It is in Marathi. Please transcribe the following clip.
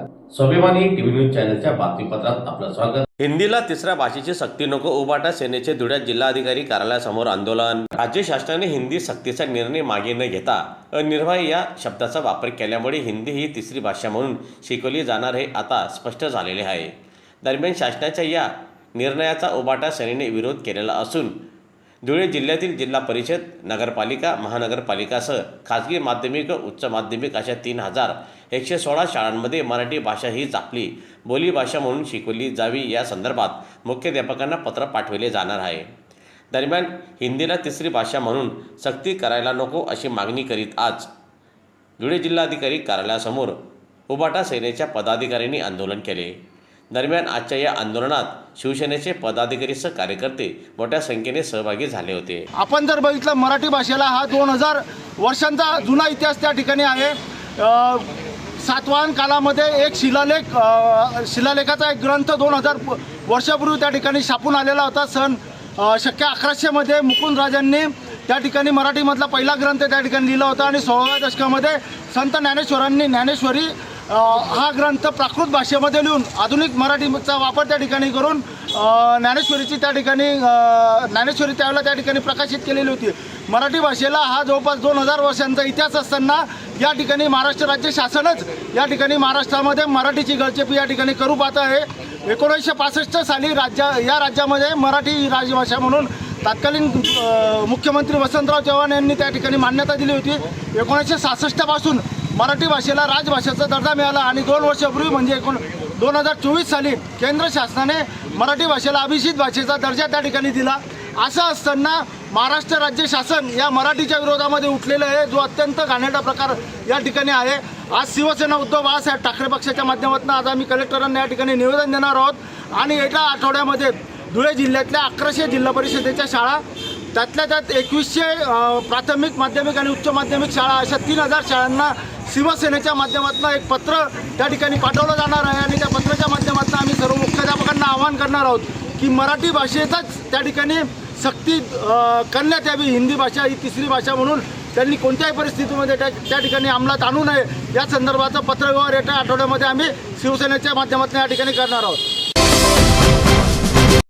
स्वाभिमानी टीव्ही न्यूज चॅनलच्या बातमीपत्रात आपलं स्वागत. हिंदीला तिसऱ्या भाषेची सक्ती नको उबाटा सेनेचे धुळ्यात जिल्हाधिकारी कार्यालयासमोर आंदोलन. राज्य शासनाने हिंदी सक्तीचा निर्णय मागे न घेता अनिर्भय या शब्दाचा वापर केल्यामुळे हिंदी ही तिसरी भाषा म्हणून शिकवली जाणार हे आता स्पष्ट झालेले आहे. दरम्यान शासनाच्या या निर्णयाचा उबाटा सेनेने विरोध केलेला असून धुळे जिल्ह्यातील जिल्हा परिषद नगरपालिका महानगरपालिकासह खाजगी माध्यमिक व उच्च माध्यमिक अशा तीन हजार एकशे सोळा शाळांमध्ये मराठी भाषा हीच आपली बोलीभाषा म्हणून शिकवली जावी या संदर्भात मुख्याध्यापकांना पत्र पाठविले जाणार आहे. दरम्यान हिंदीला तिसरी भाषा म्हणून सक्ती करायला नको अशी मागणी करीत आज धुळे जिल्हाधिकारी कार्यालयासमोर उबाटा सेनेच्या पदाधिकाऱ्यांनी आंदोलन केले. दरम्यान आजच्या या आंदोलनात शिवसेनेचे पदाधिकारीसह कार्यकर्ते मोठ्या संख्येने सहभागी झाले होते. आपण जर बघितलं मराठी भाषेला हा दोन हजार वर्षांचा जुना इतिहास त्या ठिकाणी आहे. सातवाहन कालामध्ये एक शिलालेख शिलालेखाचा एक ग्रंथ दोन हजार वर्षापूर्वी त्या ठिकाणी छापून आलेला होता. सन शक्य अकराशेमध्ये मुकुंदराजांनी त्या ठिकाणी मराठीमधला पहिला ग्रंथ त्या ठिकाणी लिहिला होता. आणि सोळाव्या दशकामध्ये संत ज्ञानेश्वरांनी ज्ञानेश्वरी हा ग्रंथ प्राकृत भाषेमध्ये लिहून आधुनिक मराठीचा वापर त्या ठिकाणी करून ज्ञानेश्वरीची त्या ठिकाणी ज्ञानेश्वरी त्यावेळेला त्या ठिकाणी प्रकाशित केलेली होती. मराठी भाषेला हा जवळपास दोन हजार वर्षांचा इतिहास असताना या ठिकाणी महाराष्ट्र राज्य शासनच या ठिकाणी महाराष्ट्रामध्ये मराठीची गळचेपी या ठिकाणी करू पाहत आहे. एकोणीसशे पासष्ट साली राज्या या राज्यामध्ये मराठी राजभाषा म्हणून तत्कालीन मुख्यमंत्री वसंतराव चव्हाण यांनी त्या ठिकाणी मान्यता दिली होती. एकोणीसशे सहासष्टपासून मराठी भाषेला राजभाषेचा दर्जा मिळाला आणि दोन वर्षापूर्वी म्हणजे एकोण दोन हजार चोवीस साली केंद्र शासनाने मराठी भाषेला अभिषित भाषेचा दर्जा त्या ठिकाणी दिला. असं असताना महाराष्ट्र राज्य शासन या मराठीच्या विरोधामध्ये उठलेलं आहे. जो अत्यंत घाणेरडा प्रकार या ठिकाणी आहे. आज शिवसेना उद्धव बाळासाहेब ठाकरे पक्षाच्या माध्यमातून आज आम्ही कलेक्टरांना या ठिकाणी निवेदन देणार आहोत. आणि एका आठवड्यामध्ये धुळे जिल्ह्यातल्या अकराशे जिल्हा परिषदेच्या शाळा त्यातल्या त्यात एकवीसशे प्राथमिक माध्यमिक आणि उच्च माध्यमिक शाळा अशा तीन हजार शाळांना शिवसेनेच्या माध्यमातून एक पत्र त्या ठिकाणी पाठवलं जाणार आहे आणि त्या पत्राच्या माध्यमातून आम्ही सर्व मुख्याध्यापकांना आवाहन करणार आहोत की मराठी भाषेचाच त्या ठिकाणी सक्ती करण्यात यावी हिंदी भाषा ही तिसरी भाषा म्हणून. त्यांनी कोणत्याही परिस्थितीमध्ये त्या त्या ठिकाणी अंमलात आणू नये. या संदर्भाचं पत्रव्यवहार येत्या आठवड्यामध्ये आम्ही शिवसेनेच्या माध्यमातून या ठिकाणी करणार आहोत.